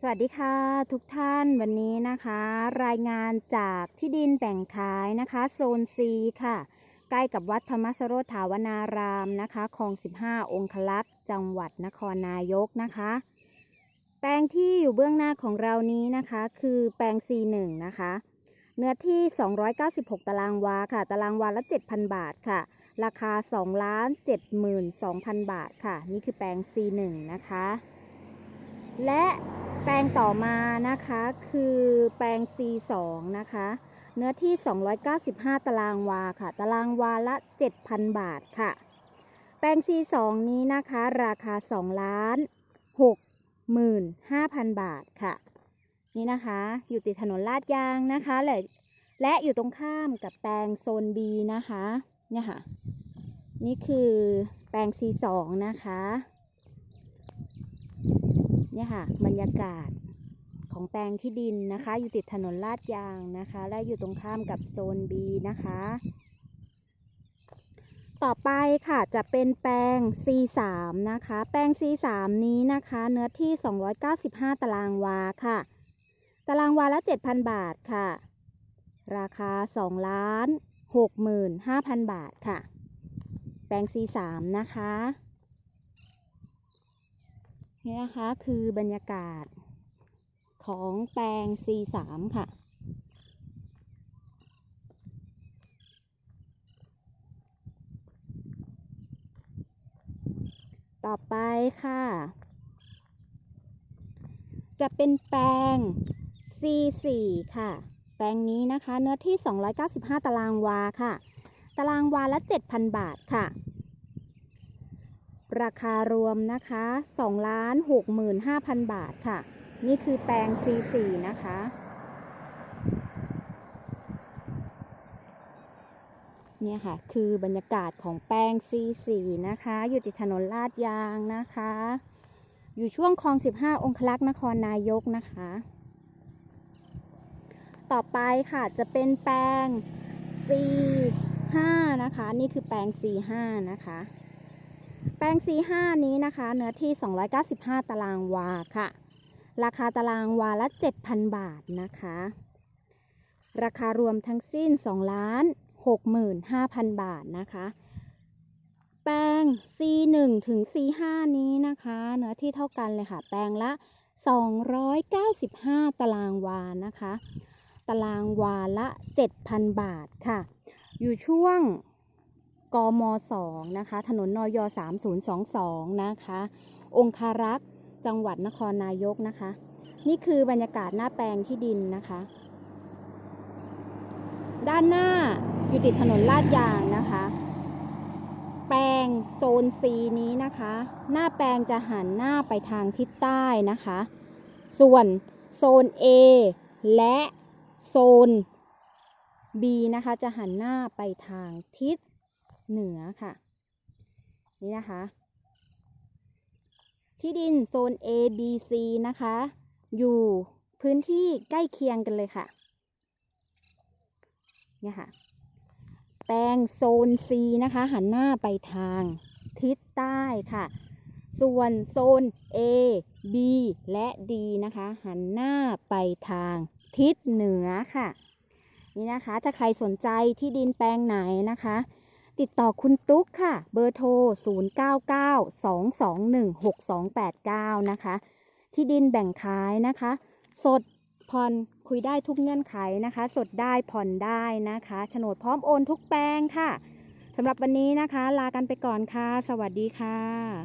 สวัสดีค่ะทุกท่านวันนี้นะคะ รายงานจากที่ดินแบ่งขายนะคะโซน C ค่ะ ใกล้กับวัดธรรมสโรถาวนารามนะคะคลอง 15 องคลักษ์จังหวัดนครนายกนะคะ แปลงที่อยู่เบื้องหน้าของเรานี้นะคะ คือแปลง C1 นะคะ เนื้อที่ 296 ตารางวาค่ะ ตารางวาละ 7,000 บาทค่ะ ราคา2ล้าน72,000 บาทค่ะ นี่คือแปลง C1 นะคะ และแปลงต่อมานะคะคือแปลง C2 นะคะ เนื้อที่ 295 ตารางวาค่ะ ตารางวาละ 7,000 บาทค่ะ แปลง C2 นี้นะคะราคา 2 ล้าน 65,000 บาทค่ะ นี่นะคะ อยู่ติดถนนลาดยางนะคะและและอยู่ตรงข้ามกับแปลงโซน B นะคะ เนี่ยค่ะ นี่คือแปลง C2 นะคะ เนี่ยค่ะ บรรยากาศของแปลงที่ดินนะคะ อยู่ติดถนนลาดยางนะคะ และอยู่ตรงข้ามกับโซน B นะคะ ต่อไปค่ะจะเป็นแปลง C3 นะคะ แปลง C3 นี้นะคะ เนื้อที่ 295 ตารางวาค่ะ ตารางวาละ 7,000 บาทค่ะ ราคา 2 ล้าน 65,000 บาทค่ะ แปลง C3 นะคะ นี่นะคะคือบรรยากาศของแปลง C3 ค่ะ ต่อไปค่ะ จะเป็นแปลง C4 ค่ะ แปลงนี้นะคะเนื้อที่ 295 ตารางวาค่ะ ตารางวาละ 7,000 บาทค่ะ ราคารวมนะคะ2ล้าน65,000 บาทค่ะ นี่คือแปลง C4 นะคะ เนี่ยค่ะ คือบรรยากาศของแปลง C4 นะคะ อยู่ติดถนนลาดยางนะคะ อยู่ช่วงคลอง 15 องคลักษ์นครนายกนะคะ ต่อไปค่ะจะเป็นแปลง C5 นะคะ นี่คือแปลง C5 นะคะ แปลง C5 นี้นะคะ เนื้อที่ 295 ตารางวาค่ะ ราคาตารางวาละ 7,000 บาทนะคะ ราคารวมทั้งสิ้น2ล้าน65,000 บาทนะคะ แปลง C1 ถึง C5 นี้นะคะ เนื้อที่เท่ากันเลยค่ะ แปลงละ 295 ตารางวานะคะ ตารางวาละ 7,000 บาทค่ะ อยู่ช่วง กม2นะคะ ถนนนย3022 นะคะ องคารักษ์ จังหวัดนครนายกนะคะ นี่คือบรรยากาศหน้าแปลงที่ดินนะคะ ด้านหน้าอยู่ติดถนนลาดยางนะคะ แปลงโซน C นี้นะคะ หน้าแปลงจะหันหน้าไปทางทิศใต้นะคะ ส่วนโซน A และโซน B นะคะ จะหันหน้าไปทางทิศ เหนือค่ะ นี่นะคะ ที่ดินโซน A B C นะคะ อยู่พื้นที่ใกล้เคียงกันเลยค่ะ เนี่ยค่ะ แปลงโซน C นะคะ หันหน้าไปทางทิศใต้ค่ะ ส่วนโซน A B และ D นะคะ หันหน้าไปทางทิศเหนือค่ะ นี่นะคะ ถ้าใครสนใจที่ดินแปลงไหนนะคะ ติดต่อคุณตุ๊กค่ะ เบอร์โทร 0992216289 นะคะ ที่ดินแบ่งขายนะคะ สดผ่อนคุยได้ทุกเงื่อนไขนะคะ สดได้ผ่อนได้นะคะโฉนดพร้อมโอนทุกแปลงค่ะสำหรับวันนี้นะคะ ลากันไปก่อนค่ะ สวัสดีค่ะ